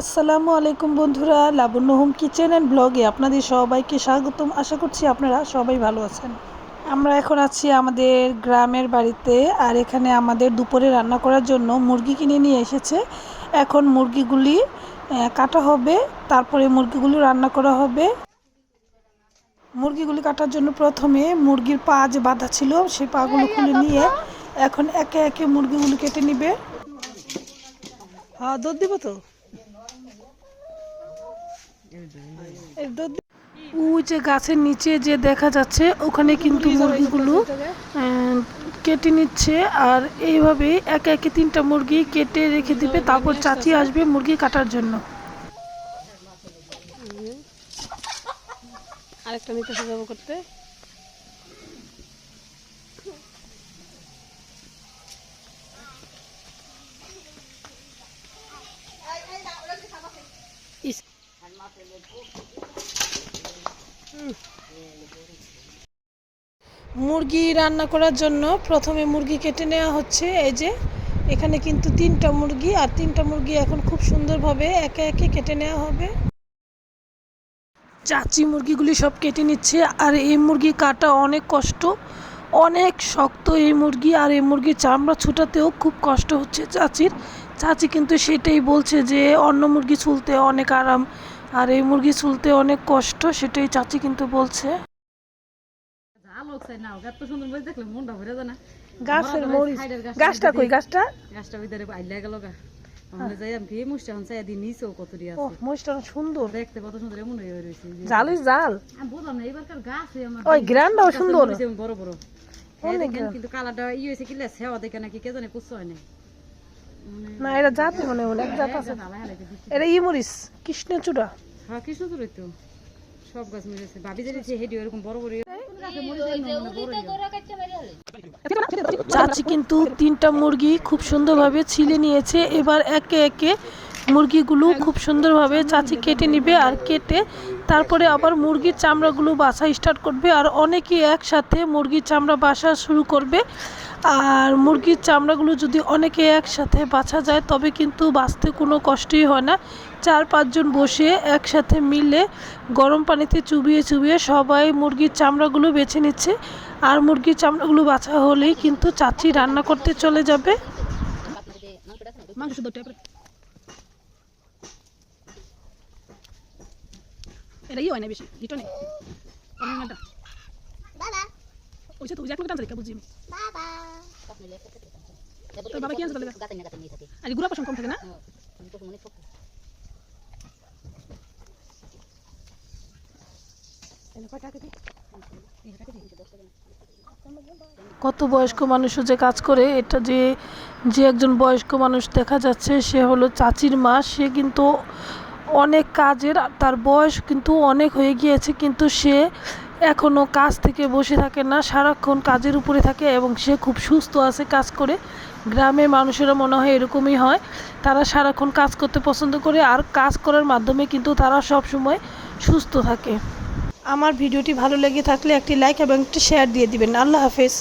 আসসালামু আলাইকুম বন্ধুরা, লাবণ্য হোম কিচেন অ্যান্ড ব্লগে আপনাদের সবাইকে স্বাগতম। আশা করছি আপনারা সবাই ভালো আছেন। আমরা এখন আছি আমাদের গ্রামের বাড়িতে আর এখানে আমাদের দুপুরে রান্না করার জন্য মুরগি কিনে নিয়ে এসেছে। এখন মুরগিগুলি কাটা হবে, তারপরে মুরগিগুলি রান্না করা হবে। মুরগিগুলি কাটার জন্য প্রথমে মুরগির পা যে বাঁধা ছিল, সেই পাগুলো খুলে নিয়ে এখন একে একে মুরগিগুলি কেটে নিবে। হ্যাঁ দুধ দিব তো? যে গাছের নিচে যে দেখা যাচ্ছে, ওখানে কিন্তু মুরগিগুলো কেটে নিচ্ছে আর এইভাবে একে একে তিনটা মুরগি কেটে রেখে দিবে, তারপর চাচি আসবে মুরগি কাটার জন্য। আরেকটা নিতে করতে। মুরগি রান্না করার জন্য প্রথমে মুরগি কেটে নেওয়া হচ্ছে। এই যে, এখানে কিন্তু তিনটা মুরগি, আর তিনটা মুরগি এখন খুব সুন্দরভাবে একে একে কেটে নেওয়া হবে। চাচি মুরগিগুলি সব কেটে নিচ্ছে, আর এই মুরগি কাটা অনেক কষ্ট, অনেক শক্ত এই মুরগি, আর এই মুরগির চামড়া ছুটাতেও খুব কষ্ট হচ্ছে চাচির। চাচি কিন্তু সেটাই বলছে যে, অন্য মুরগি ছুলতে অনেক আরাম আর এই মুরগি ছুলতে অনেক কষ্ট সেটাই চাচি কিন্তু বলছে। সুন্দর মরিচ দেখলে মনটা ভরে যায় না। গাছের বড় বড় মরিচ গাছটা গাছটা কই গাছটা? গাছটা ভিতরে আইলা গেল গা। আমরা যাই আমি এই চাই দিন নিচেও কত দিয়ে আছে। মরিচটা সুন্দর। দেখতে কত সুন্দর এমন হয়ে রয়েছে যে- জাল আমি বললাম না এবারকার গাছ আমার ওই গ্রানটাও সুন্দর। বড় বড়। কিন্তু কালারটা ই হয়েছে কিলে সেওয়া দেখে নাকি কে জানে পুষো হয় না না এটা জাতি মনে অনেক জাত আছে। এটা ই মরিচ কৃষ্ণচূড়া। হ্যাঁ কৃষ্ণচূড়াই তো। সব গাছ ভাবি যে হেডি এরকম বড় বড় এমন বড় চাচি কিন্তু তিনটা মুরগি খুব সুন্দরভাবে ছিলে নিয়েছে। এবার একে একে মুরগিগুলো খুব সুন্দরভাবে চাচি কেটে নিবে আর কেটে তারপরে আবার মুরগির চামড়াগুলো বাছা স্টার্ট করবে আর অনেকেই একসাথে মুরগির চামড়া বাসা শুরু করবে। আর মুরগির চামড়াগুলো যদি অনেকে একসাথে বাছা যায়, তবে কিন্তু বাঁচতে কোনো কষ্টই হয় না। চার পাঁচজন বসে একসাথে মিলে গরম পানিতে চুবিয়ে চুবিয়ে সবাই মুরগির চামড়াগুলো বেছে নিচ্ছে। আর মুরগির চামড়াগুলো বাছা হলেই কিন্তু চাচি রান্না করতে চলে যাবে। এটা ইয়ে হয় না বেশি হিটো নেই অনেকটা ওইসে তো ওই যে এক লোক টানছে বুঝি আমি? তোর বাবা কি আনছে তাহলে? আজ গুড়া পছন্দ কম থাকে না? কত বয়স্ক মানুষও যে কাজ করে এটা যে যে একজন বয়স্ক মানুষ দেখা যাচ্ছে সে হলো চাচির মা সে কিন্তু অনেক কাজের তার বয়স কিন্তু অনেক হয়ে গিয়েছে, কিন্তু সে এখনও কাজ থেকে বসে থাকে না, সারাক্ষণ কাজের উপরে থাকে এবং সে খুব সুস্থ আছে কাজ করে। গ্রামের মানুষেরা মনে হয় এরকমই হয়। তারা সারাক্ষণ কাজ করতে পছন্দ করে, আর কাজ করার মাধ্যমে কিন্তু তারা সব সময় সুস্থ থাকে। আমার ভিডিওটি ভালো লেগে থাকলে একটি লাইক এবং একটি শেয়ার দিয়ে দিবেন। আল্লাহ হাফেজ।